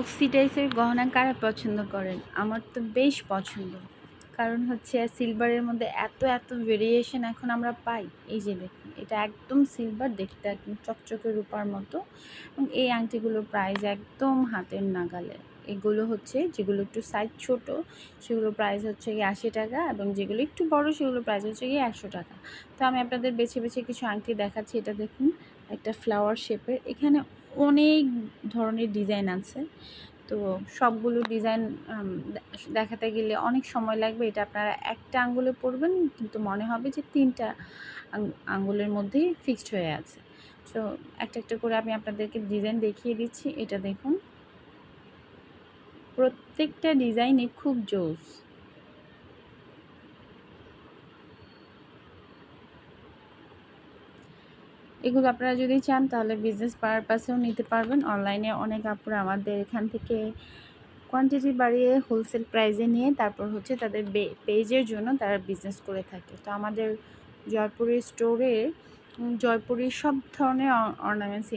অক্সিডাইজের গহনা কারা পছন্দ করেন? আমার তো বেশ পছন্দ। কারণ হচ্ছে সিলভারের মধ্যে এত এত ভেরিয়েশন এখন আমরা পাই। এই যে দেখুন, এটা একদম সিলভার দেখতে একদম চকচকে রূপার মতো। এবং এই আংটিগুলোর প্রাইস একদম হাতের নাগালে। এগুলো হচ্ছে, যেগুলো একটু সাইজ ছোট, সেগুলো প্রাইস হচ্ছে গিয়ে আশি টাকা এবং যেগুলো একটু বড়, সেগুলো প্রাইস হচ্ছে গিয়ে একশো টাকা। তো আমি আপনাদের বেছে বেছে কিছু আংটি দেখাচ্ছি। এটা দেখুন, একটা ফ্লাওয়ার শেপের এখানে অনেক ধরনের ডিজাইন আছে। তো সবগুলো ডিজাইন দেখাতে গেলে অনেক সময় লাগবে। এটা আপনারা একটা আঙ্গুলে পরবেন, কিন্তু মনে হবে যে তিনটা আঙ্গুলের মধ্যেই ফিক্সড হয়ে আছে। তো একটা একটা করে আমি আপনাদেরকে ডিজাইন দেখিয়ে দিচ্ছি। এটা দেখুন। প্রত্যেকটা ডিজাইনে খুব জোস। এগুলো আপনারা যদি চান, তাহলে বিজনেস পারপাসেও নিতে পারবেন। অনলাইনে অনেক আপুরা আমাদের এখান থেকে কোয়ান্টিটি বাড়িয়ে হোলসেল প্রাইসে নিয়ে তারপর হচ্ছে তাদের পেজের জন্য তারা বিজনেস করে থাকে। তো আমাদের জয়পুরের স্টোরে জয়পুরের সব ধরনের অর্নামেন্টস